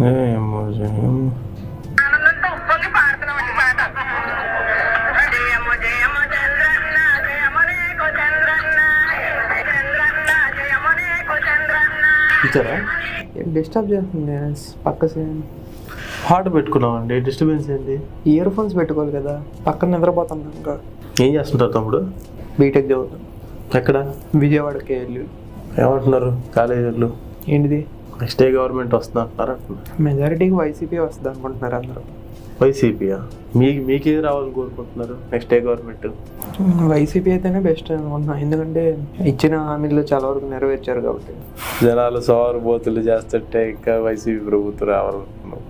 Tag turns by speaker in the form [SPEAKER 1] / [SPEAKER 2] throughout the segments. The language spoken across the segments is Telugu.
[SPEAKER 1] ఇచ్చారా?
[SPEAKER 2] డిస్టర్బ్ చేస్తుంది పక్క
[SPEAKER 1] పాట పెట్టుకున్నామండి. డిస్టర్బెన్స్ ఏంటి?
[SPEAKER 2] ఇయర్ ఫోన్స్ పెట్టుకోవాలి కదా. పక్కన నిద్రపోతాను ఇంకా.
[SPEAKER 1] ఏం చేస్తుంటారు తమ్ముడు?
[SPEAKER 2] బీటెక్ చదువుతాను
[SPEAKER 1] ఎక్కడ?
[SPEAKER 2] విజయవాడకి వెళ్ళి.
[SPEAKER 1] ఏమంటున్నారు? కాలేజీలు.
[SPEAKER 2] ఏంటిది?
[SPEAKER 1] నెక్స్ట్ డే గవర్నమెంట్ వస్తుంది అంటున్నారు అంటున్నారు?
[SPEAKER 2] మెజారిటీకి వైసీపీ వస్తుంది అనుకుంటున్నారు అందరూ.
[SPEAKER 1] వైసీపీయా మీ మీకేది రావాలని కోరుకుంటున్నారు నెక్స్ట్ డే గవర్నమెంట్?
[SPEAKER 2] వైసీపీ అయితేనే బెస్ట్ అనుకుంటున్నా. ఎందుకంటే ఇచ్చిన హామీలు చాలా వరకు నెరవేర్చారు కాబట్టి.
[SPEAKER 1] జనాలు సోమరిపోతులు చేస్తుంటే ఇంకా వైసీపీ ప్రభుత్వం రావాలనుకున్నాం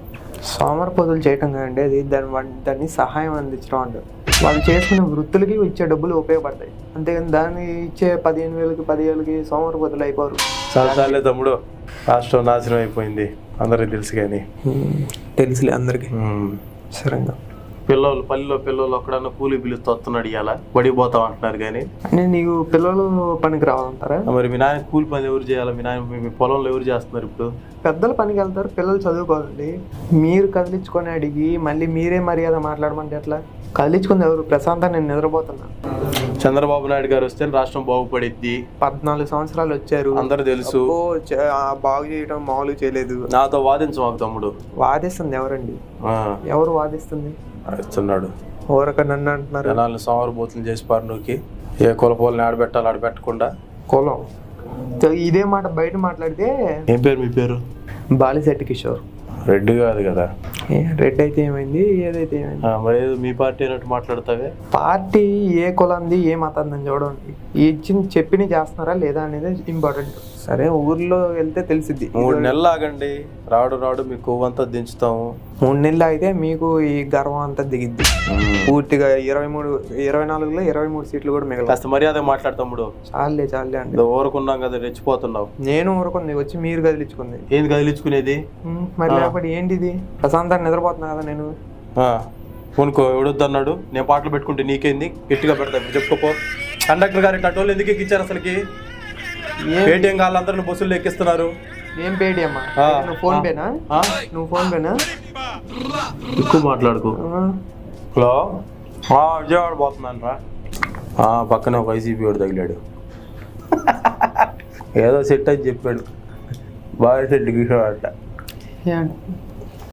[SPEAKER 2] సోమరపోతులు చేయటం కాదండి అది దాని దాన్ని సహాయం అందించడం అంటారు. వాళ్ళు చేసుకునే వృత్తులకి ఇచ్చే డబ్బులు ఉపయోగపడతాయి. అంతేగాని దాన్ని ఇచ్చే పదిహేను వేలకి పదివేలకి సోమరపోతులు అయిపోరు.
[SPEAKER 1] చాలా చాలే తమ్ముడు. రాష్ట్రం నాశనం అయిపోయింది. అందరికి తెలుసు కానీ.
[SPEAKER 2] తెలుసులే అందరికీ. సరేగా.
[SPEAKER 1] పిల్లలు పల్లెలో పిల్లలు ఒక్కడన్నా కూలి పిలుస్తూ వస్తున్నాడు ఇవాళ పడిపోతాం అంటున్నారు కానీ.
[SPEAKER 2] నీకు పిల్లలు పనికి రావాలంటారా?
[SPEAKER 1] మరి మీ నాయన కూలి పని ఎవరు చేయాలి? మీ నాయన మీ- మీ పొలంలో ఎవరు చేస్తున్నారు ఇప్పుడు?
[SPEAKER 2] పెద్దలు పనికి వెళ్తారు పిల్లలు చదువుకోవాలండి. మీరు కదిలించుకొని అడిగి మళ్ళీ మీరే మర్యాద మాట్లాడమంటే ఎట్లా? కదిలించుకుంది ఎవరు? ప్రశాంతంగా నేను నిద్రపోతున్నా.
[SPEAKER 1] చంద్రబాబు నాయుడు గారు వస్తే రాష్ట్రం బాగుపడిద్ది.
[SPEAKER 2] పద్నాలుగు సంవత్సరాలు వచ్చారు.
[SPEAKER 1] అందరు తెలుసు.
[SPEAKER 2] ఓ చ- ఆ, బాగు చేయడం మామూలుగా చేయలేదు.
[SPEAKER 1] నాతో వాదించమాకు తమ్ముడు.
[SPEAKER 2] వాదిస్తుంది ఎవరండి?
[SPEAKER 1] ఆ,
[SPEAKER 2] ఎవరు వాదిస్తుంది?
[SPEAKER 1] ఇస్తున్నాడు
[SPEAKER 2] ఊరక నన్ను అంటున్నారు.
[SPEAKER 1] జనాలను సోమరిపోతులు చేసి పారునుకి ఏ కులపోలని ఆడబెట్టాలి ఆడబెట్టకుండా.
[SPEAKER 2] కులం. సో ఇదే మాట బయట మాట్లాడితే
[SPEAKER 1] ఏం పేరు మీ పేరు?
[SPEAKER 2] బాలిశెట్టి కిషోర్.
[SPEAKER 1] రెడ్డి కాదు కదా.
[SPEAKER 2] రెడ్ అయితే ఏమైంది ఏదైతే ఏమైంది?
[SPEAKER 1] ఆ, మరి ఏదో మీ పార్టీ అన్నట్టు మాట్లాడతావే?
[SPEAKER 2] పార్టీ ఏ కులంది ఏ మతంది చూడండి. ఇచ్చిన చెప్పిన చేస్తున్నారా లేదా అనేది ఇంపార్టెంట్ సరే ఊర్లో వెళ్తే తెలిసిద్ది.
[SPEAKER 1] మూడు నెలలు ఆగండి. రాడు రాడు మీ కొవ్వంతా దించుతాము.
[SPEAKER 2] మూడు నెలలు అయితే మీకు ఈ గర్వం అంతా దిగిద్ది. పూర్తిగా ఇరవై మూడు ఇరవై నాలుగులో ఇరవై మూడు సీట్లు కూడా మిగతా
[SPEAKER 1] కాస్త మర్యాద మాట్లాడు తమ్ముడు.
[SPEAKER 2] చాలే చాలే అండి.
[SPEAKER 1] ఊరుకున్నాం కదా రెచ్చిపోతున్నావు.
[SPEAKER 2] నేను ఊరుకుంది వచ్చి మీరు కదిలించుకుంది.
[SPEAKER 1] ఏంది కదిలించుకునేది?
[SPEAKER 2] మరి లేకపోతే ఏంటిది? ప్రశాంతంగా నిద్రపోతున్నా కదా నేను.
[SPEAKER 1] కొనుక్కో ఎవడొద్దు అన్నాడు నేను పాటలు పెట్టుకుంటే నీకేంది? గట్టిగా పెడతా ఇప్పుడు చెప్పుకోపో. కండక్టర్ గారు ఇట్లా వాళ్ళు ఎందుకు ఎక్కించారు అసలుకి?
[SPEAKER 2] ఏం?
[SPEAKER 1] పేటీఎం వాళ్ళందరూ బస్సుల్లో ఎక్కిస్తున్నారు.
[SPEAKER 2] ఏం పేడి అమ్మా
[SPEAKER 1] ఆ,
[SPEAKER 2] నువ్వు ఫోన్. పేనా? నువ్వు ఫోన్ పేనా?
[SPEAKER 1] ఎక్కువ మాట్లాడుకో. హలో? ఆ, విజయవాడ పోతున్నాను రా. పక్కనే ఒక వైసీపీ వాడు తగిలాడు. ఏదో సెట్ అని చెప్పాడు. బాగా సెట్ కిషోర్ అంట